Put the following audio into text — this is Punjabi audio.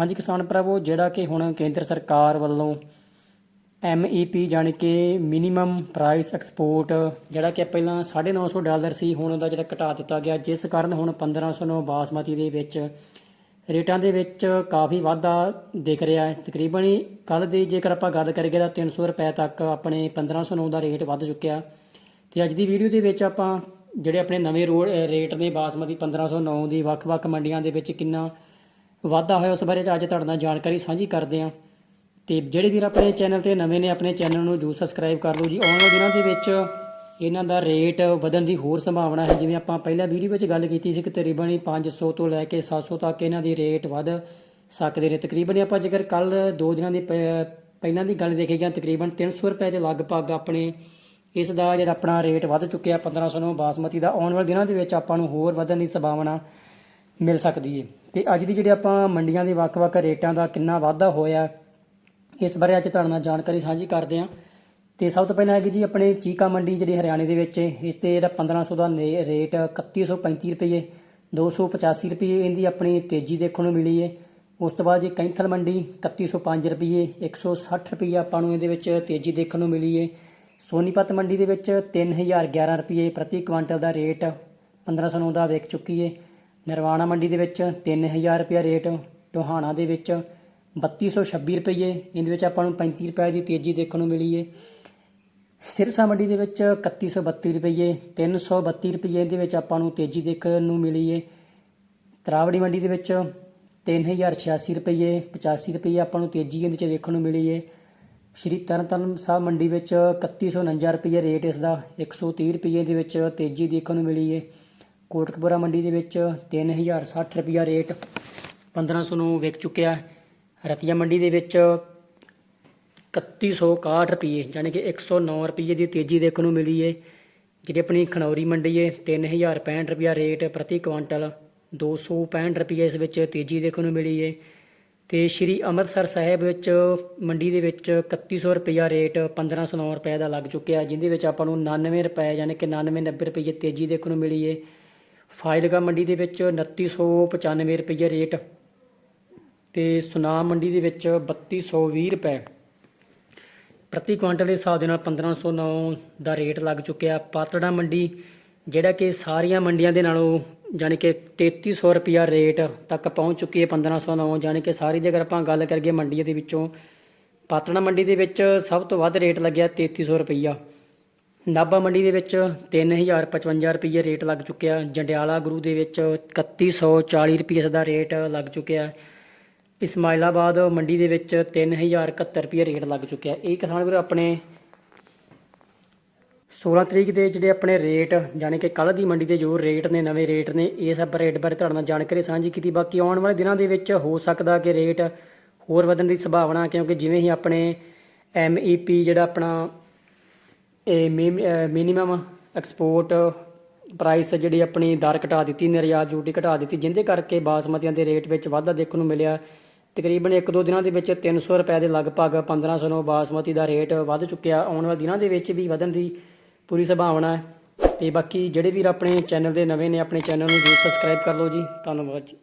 ਹਾਂਜੀ ਕਿਸਾਨ ਭਰਾਵੋ, ਜਿਹੜਾ ਕਿ ਹੁਣ ਕੇਂਦਰ ਸਰਕਾਰ ਵੱਲੋਂ MEP ਜਾਣੀ ਕਿ ਮਿਨੀਮਮ ਪ੍ਰਾਈਸ ਐਕਸਪੋਰਟ ਜਿਹੜਾ ਕਿ ਪਹਿਲਾਂ 950 ਡਾਲਰ ਸੀ, ਹੁਣ ਉਹਦਾ ਜਿਹੜਾ ਘਟਾ ਦਿੱਤਾ ਗਿਆ। ਜਿਸ ਕਾਰਨ ਹੁਣ 1500 ਬਾਸਮਤੀ ਦੇ ਵਿੱਚ ਰੇਟਾਂ ਦੇ ਵਿੱਚ ਕਾਫੀ ਵਾਧਾ ਦਿਖ ਰਿਹਾ ਹੈ। ਤਕਰੀਬਨ ਕੱਲ ਦੀ ਜੇਕਰ ਆਪਾਂ ਗੱਲ ਕਰੀਏ ਤਾਂ 300 ਰੁਪਏ ਤੱਕ ਆਪਣੇ 1509 ਦਾ ਰੇਟ ਵੱਧ ਚੁੱਕਿਆ। ਤੇ ਅੱਜ ਦੀ ਵੀਡੀਓ ਦੇ ਵਿੱਚ ਆਪਾਂ ਜਿਹੜੇ ਆਪਣੇ ਨਵੇਂ ਰੋਡ ਰੇਟ ਨੇ ਬਾਸਮਤੀ 1509 ਦੀ, ਵੱਖ-ਵੱਖ ਮੰਡੀਆਂ ਦੇ ਵਿੱਚ ਕਿੰਨਾ ਵਾਧਾ ਹੋਇਆ ਉਸ ਬਾਰੇ ਅੱਜ ਤੁਹਾਡੇ ਨਾਲ ਜਾਣਕਾਰੀ ਸਾਂਝੀ ਕਰਦੇ ਹਾਂ। ਤੇ ਜਿਹੜੇ ਵੀਰ ਆਪਣੇ ਚੈਨਲ ਤੇ ਨਵੇਂ ਨੇ, ਆਪਣੇ ਚੈਨਲ ਨੂੰ ਜਰੂਰ ਸਬਸਕ੍ਰਾਈਬ ਕਰ ਲਓ ਜੀ। ਆਉਣ ਵਾਲੇ ਦਿਨਾਂ ਦੇ ਵਿੱਚ ਇਹਨਾਂ ਦਾ ਰੇਟ ਵਧਣ ਦੀ ਹੋਰ ਸੰਭਾਵਨਾ ਹੈ। ਜਿਵੇਂ ਆਪਾਂ ਪਹਿਲਾਂ ਵੀਡੀਓ ਵਿੱਚ ਗੱਲ ਕੀਤੀ ਸੀ ਕਿ ਤਕਰੀਬਨ ਹੀ 500 ਤੋਂ ਲੈ ਕੇ 700 ਤੱਕ ਇਹਨਾਂ ਦੀ ਰੇਟ ਵਧ ਸਕਦੇ ਨੇ। ਤਕਰੀਬਨ ਹੀ ਆਪਾਂ ਜੇਕਰ ਕੱਲ ਦੋ ਦਿਨਾਂ ਦੀ ਪਹਿਲਾਂ ਦੀ ਗੱਲ ਦੇਖੀ ਗਿਆ ਤਕਰੀਬਨ 300 ਰੁਪਏ ਦੇ ਲਗਭਗ ਆਪਣੇ ਇਸ ਦਾ ਜਿਹੜਾ ਆਪਣਾ ਰੇਟ ਵੱਧ ਚੁੱਕਿਆ 1500 ਨੂੰ ਬਾਸਮਤੀ ਦਾ। ਆਉਣ ਵਾਲੇ ਦਿਨਾਂ ਦੇ ਵਿੱਚ ਆਪਾਂ ਨੂੰ ਹੋਰ ਵਧਣ ਦੀ ਸੰਭਾਵਨਾ ਮਿਲ ਸਕਦੀ ਹੈ ਤੇ ਅੱਜ ਦੀ ਜਿਹੜੀ ਆਪਾਂ ਮੰਡੀਆਂ ਦੇ ਵੱਖ-ਵੱਖ ਰੇਟਾਂ ਦਾ ਕਿੰਨਾ ਵਾਧਾ ਹੋਇਆ, ਇਸ ਬਾਰੇ ਅੱਜ ਤੁਹਾਡੇ ਨਾਲ ਜਾਣਕਾਰੀ ਸਾਂਝੀ ਕਰਦੇ ਹਾਂ। ਤੇ ਸਭ ਤੋਂ ਪਹਿਲਾਂ ਹੈਗੀ ਜੀ ਆਪਣੇ ਚੀਕਾ ਮੰਡੀ ਜਿਹੜੀ ਹਰਿਆਣੇ ਦੇ ਵਿੱਚ ਇਸ ਤੇ ਜਿਹੜਾ 1500 ਦਾ ਨੇ- ਰੇਟ 3135 ਰੁਪਏ 285 ਰੁਪਏ ਇਹਦੀ ਆਪਣੀ ਤੇਜ਼ੀ ਦੇਖਣ ਨੂੰ ਮਿਲੀ ਹੈ ਉਸ ਤੋਂ ਬਾਅਦ ਜੀ ਕੈਂਥਲ ਮੰਡੀ 3105 ਰੁਪਏ 160 ਰੁਪਏ ਆਪਾਂ ਨੂੰ ਇਹਦੇ ਵਿੱਚ ਤੇਜ਼ੀ ਦੇਖਣ ਨੂੰ ਮਿਲੀ ਹੈ ਸੋਨੀਪਤ ਮੰਡੀ ਦੇ ਵਿੱਚ 3011 ਰੁਪਏ ਪ੍ਰਤੀ ਕੁਇੰਟਲ ਦਾ ਰੇਟ 1509 ਦਾ ਵਿਕ ਚੁੱਕੀ ਹੈ ਨਰਵਾਣਾ ਮੰਡੀ ਦੇ ਵਿੱਚ 3000 ਰੁਪਏ ਰੇਟ ਟੋਹਾਣਾ ਦੇ ਵਿੱਚ 3226 ਰੁਪਏ ਇਹਦੇ ਵਿੱਚ ਆਪਾਂ ਨੂੰ 35 ਰੁਪਏ ਦੀ ਤੇਜ਼ੀ ਦੇਖਣ ਨੂੰ ਮਿਲੀ ਹੈ ਸਿਰਸਾ ਮੰਡੀ ਦੇ ਵਿੱਚ 3132 ਰੁਪਏ 332 ਰੁਪਏ ਇਹਦੇ ਵਿੱਚ ਆਪਾਂ ਨੂੰ ਤੇਜ਼ੀ ਦੇਖਣ ਨੂੰ ਮਿਲੀ ਹੈ ਤਰਾਵੜੀ ਮੰਡੀ ਦੇ ਵਿੱਚ 3086 ਰੁਪਏ 85 ਰੁਪਏ ਆਪਾਂ ਨੂੰ ਤੇਜ਼ੀ ਇਹਦੇ ਚ ਦੇਖਣ ਨੂੰ ਮਿਲੀ ਹੈ ਸ਼੍ਰੀ ਤਰਨਤਾਰਨ ਸਾਹਿਬ ਮੰਡੀ ਵਿੱਚ 3149 ਰੁਪਏ ਰੇਟ ਇਸ ਦਾ 130 ਰੁਪਏ ਦੇ ਵਿੱਚ ਤੇਜ਼ੀ ਦੇਖਣ ਨੂੰ ਮਿਲੀ ਹੈ ਕੋਟਕਪੂਰਾ ਮੰਡੀ ਦੇ ਵਿੱਚ 3060 ਰੁਪਿਆ ਰੇਟ 1500 ਨੂੰ ਵਿਕ ਚੁੱਕਿਆ ਹੈ। ਰਤੀਆ ਮੰਡੀ ਦੇ ਵਿੱਚ 3161 ਰੁਪਏ ਯਾਨੀ ਕਿ 109 ਰੁਪਏ ਦੀ ਤੇਜ਼ੀ ਦੇਖਣ ਨੂੰ ਮਿਲੀ ਹੈ ਜਿਹੜੀ ਆਪਣੀ ਖਣੌਰੀ ਮੰਡੀ ਹੈ 3065 ਰੁਪਿਆ ਰੇਟ ਪ੍ਰਤੀ ਕੁਇੰਟਲ 265 ਰੁਪਏ ਇਸ ਵਿੱਚ ਤੇਜ਼ੀ ਦੇਖਣ ਨੂੰ ਮਿਲੀ ਹੈ ਤੇ ਸ਼੍ਰੀ ਅੰਮ੍ਰਿਤਸਰ ਸਾਹਿਬ ਵਿੱਚ ਮੰਡੀ ਦੇ ਵਿੱਚ 3100 ਰੁਪਿਆ ਰੇਟ 1509 ਰੁਪਏ ਦਾ ਲੱਗ ਚੁੱਕਿਆ ਜਿਹਦੇ ਵਿੱਚ ਆਪਾਂ ਨੂੰ 99 ਰੁਪਏ ਯਾਨੀ ਕਿ 99 90 ਰੁਪਏ ਤੇਜ਼ੀ ਦੇਖਣ ਨੂੰ ਮਿਲੀ ਹੈ ਫਾਜ਼ਿਲਕਾ ਮੰਡੀ ਦੇ ਵਿੱਚ 2995 ਰੁਪਏ ਰੇਟ ਤੇ ਸੁਨਾਮ ਮੰਡੀ ਦੇ ਵਿੱਚ 3220 ਰੁਪਏ। ਪ੍ਰਤੀ ਕੁਇੰਟਲ ਦੇ ਹਿਸਾਬ ਦੇ ਨਾਲ 1509 ਦਾ ਰੇਟ ਲੱਗ ਚੁੱਕਿਆ। ਪਾਤੜਾ ਮੰਡੀ, ਜਿਹੜਾ ਕਿ ਸਾਰੀਆਂ ਮੰਡੀਆਂ ਦੇ ਨਾਲੋਂ ਜਾਣੀ ਕਿ 3300 ਰੁਪਿਆ ਰੇਟ ਤੱਕ ਪਹੁੰਚ ਚੁੱਕੀ ਹੈ 1509 ਜਾਣੀ ਕਿ ਸਾਰੀ ਜੇਕਰ ਆਪਾਂ ਗੱਲ ਕਰੀਏ ਮੰਡੀਆਂ ਦੇ ਵਿੱਚੋਂ, ਪਾਤੜਾ ਮੰਡੀ ਦੇ ਵਿੱਚ ਸਭ ਤੋਂ ਵੱਧ ਰੇਟ ਲੱਗਿਆ 3300 ਰੁਪਈਆ। ਨਾਭਾ ਮੰਡੀ ਦੇ ਵਿੱਚ 3055 ਰੁਪਏ ਰੇਟ ਲੱਗ ਚੁੱਕਿਆ। ਜੰਡਿਆਲਾ ਗੁਰੂ ਦੇ ਵਿੱਚ 3140 ਰੁਪਏ ਦਾ ਰੇਟ ਲੱਗ ਚੁੱਕਿਆ। ਇਸਮਾਇਲਾਬਾਦ ਮੰਡੀ ਦੇ ਵਿੱਚ 3071 ਰੁਪਏ ਰੇਟ ਲੱਗ ਚੁੱਕਿਆ। ਇਹ ਕਿਸਾਨ ਵੀਰ ਆਪਣੇ 16 ਤਰੀਕ ਦੇ ਜਿਹੜੇ ਆਪਣੇ ਰੇਟ ਯਾਨੀ ਕਿ ਕੱਲ ਦੀ ਮੰਡੀ ਦੇ ਜੋ ਰੇਟ ਨੇ, ਨਵੇਂ ਰੇਟ ਨੇ, ਇਹ ਸਭ ਰੇਟ ਬਾਰੇ ਤੁਹਾਡੇ ਨਾਲ ਜਾਣਕਾਰੀ ਸਾਂਝੀ ਕੀਤੀ। ਬਾਕੀ ਆਉਣ ਵਾਲੇ ਦਿਨਾਂ ਦੇ ਵਿੱਚ ਹੋ ਸਕਦਾ ਕਿ ਰੇਟ ਹੋਰ ਵਧਣ ਦੀ ਸੰਭਾਵਨਾ, ਕਿਉਂਕਿ ਜਿਵੇਂ ਹੀ ਆਪਣੇ MEP ਜਿਹੜਾ ਆਪਣਾ ਇਹ ਮਿਨੀਮਮ ਐਕਸਪੋਰਟ ਪ੍ਰਾਈਸ ਜਿਹੜੀ ਆਪਣੀ ਦਰ ਘਟਾ ਦਿੱਤੀ, ਨਿਰਯਾਤ ਡਿਊਟੀ ਘਟਾ ਦਿੱਤੀ ਜਿੰਦੇ ਕਰਕੇ ਬਾਸਮਤੀਆਂ ਦੇ ਰੇਟ ਵਿੱਚ ਵਾਧਾ ਦੇਖਣ ਨੂੰ ਮਿਲਿਆ। ਤਕਰੀਬਨ 1-2 ਦਿਨਾਂ ਦੇ ਵਿੱਚ 300 ਰੁਪਏ ਦੇ ਲਗਭਗ 1500 ਨੂੰ ਬਾਸਮਤੀ ਦਾ ਰੇਟ ਵੱਧ ਚੁੱਕਿਆ। ਆਉਣ ਵਾਲੇ ਦਿਨਾਂ ਦੇ ਵਿੱਚ ਵੀ ਵਧਣ ਦੀ ਪੂਰੀ ਸੰਭਾਵਨਾ ਹੈ। ਤੇ ਬਾਕੀ ਜਿਹੜੇ ਵੀਰ ਆਪਣੇ ਚੈਨਲ ਦੇ ਨਵੇਂ ਨੇ, ਆਪਣੇ ਚੈਨਲ ਨੂੰ ਜਰੂਰ ਸਬਸਕ੍ਰਾਈਬ ਕਰ ਲਓ ਜੀ। ਧੰਨਵਾਦ ਜੀ।